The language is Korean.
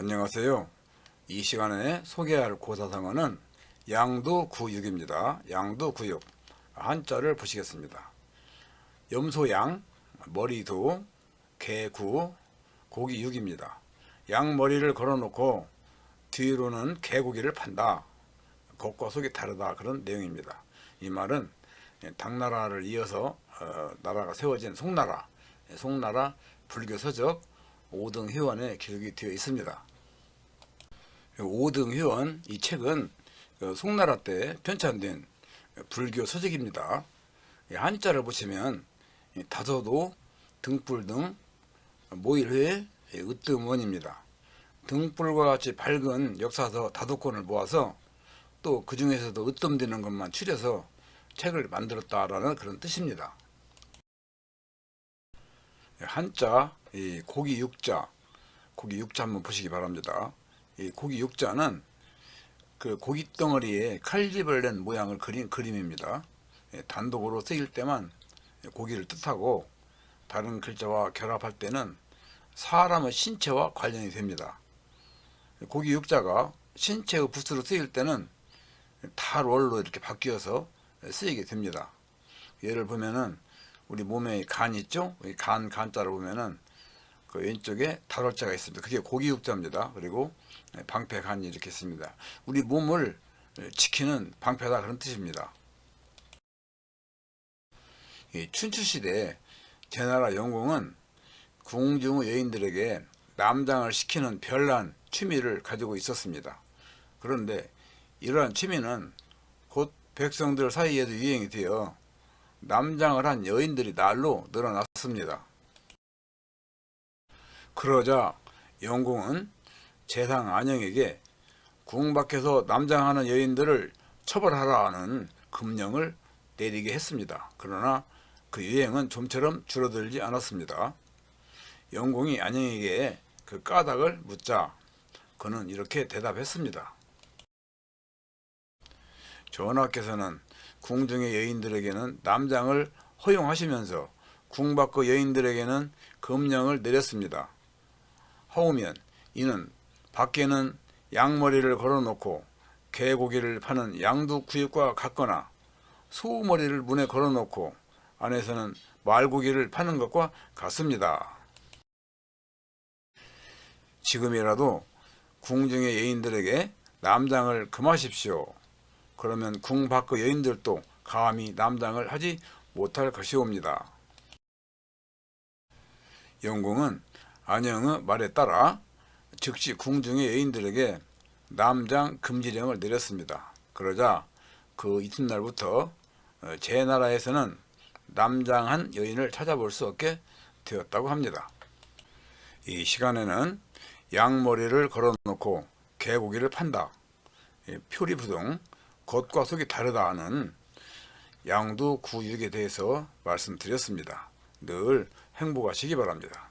안녕하세요. 이 시간에 소개할 고사성어는 양두구육입니다. 양두구육 한자를 보시겠습니다. 염소양, 머리두, 개구, 고기육입니다. 양 머리를 걸어놓고 뒤로는 개고기를 판다. 겉과 속이 다르다 그런 내용입니다. 이 말은 당나라를 이어서 어, 나라가 세워진 송나라, 송나라 불교 서적 5등 회원의 기록이 되어 있습니다. 5등 회원 이 책은 그 송나라 때 편찬된 불교 서적입니다. 이 한자를 보시면 이 다소도 등불 등 모일회 으뜸원입니다. 등불과 같이 밝은 역사서 다도권을 모아서 또 그 중에서도 으뜸되는 것만 추려서 책을 만들었다라는 그런 뜻입니다. 한자 이 고기 육자 고기 육자 한번 보시기 바랍니다. 이 고기 육자는 그 고기 덩어리에 칼집을 낸 모양을 그린 그림입니다. 예, 단독으로 쓰일 때만 고기를 뜻하고 다른 글자와 결합할 때는 사람의 신체와 관련이 됩니다. 고기 육자가 신체의 붓으로 쓰일 때는 달월로 이렇게 바뀌어서 쓰이게 됩니다. 예를 보면은 우리 몸에 간 있죠? 이간 간자를 보면은 그 왼쪽에 달월자가 있습니다. 그게 고기 육자입니다. 그리고 방패 간이 이렇게 있습니다. 우리 몸을 지키는 방패다 그런 뜻입니다. 이 춘추시대 제나라 영공은 궁중의 여인들에게 남장을 시키는 별난 취미를 가지고 있었습니다. 그런데 이러한 취미는 곧 백성들 사이에도 유행이 되어 남장을 한 여인들이 날로 늘어났습니다. 그러자 영공은 재상 안영에게 궁 밖에서 남장하는 여인들을 처벌하라는 금령을 내리게 했습니다. 그러나 그 유행은 좀처럼 줄어들지 않았습니다. 영공이 안영에게 그 까닭을 묻자 그는 이렇게 대답했습니다. 전하께서는 궁중의 여인들에게는 남장을 허용하시면서 궁 밖의 여인들에게는 금령을 내렸습니다. 하오면 이는 밖에는 양머리를 걸어놓고 개고기를 파는 양두구육과 같거나 소머리를 문에 걸어놓고 안에서는 말고기를 파는 것과 같습니다. 지금이라도 궁중의 여인들에게 남장을 금하십시오. 그러면 궁 밖의 여인들도 감히 남장을 하지 못할 것이옵니다. 영공은 안영의 말에 따라 즉시 궁중의 여인들에게 남장 금지령을 내렸습니다. 그러자 그 이튿날부터 제 나라에서는 남장한 여인을 찾아볼 수 없게 되었다고 합니다. 이 시간에는 양머리를 걸어놓고 개고기를 판다. 표리부동 겉과 속이 다르다는 양두 구육에 대해서 말씀드렸습니다. 늘 행복하시기 바랍니다.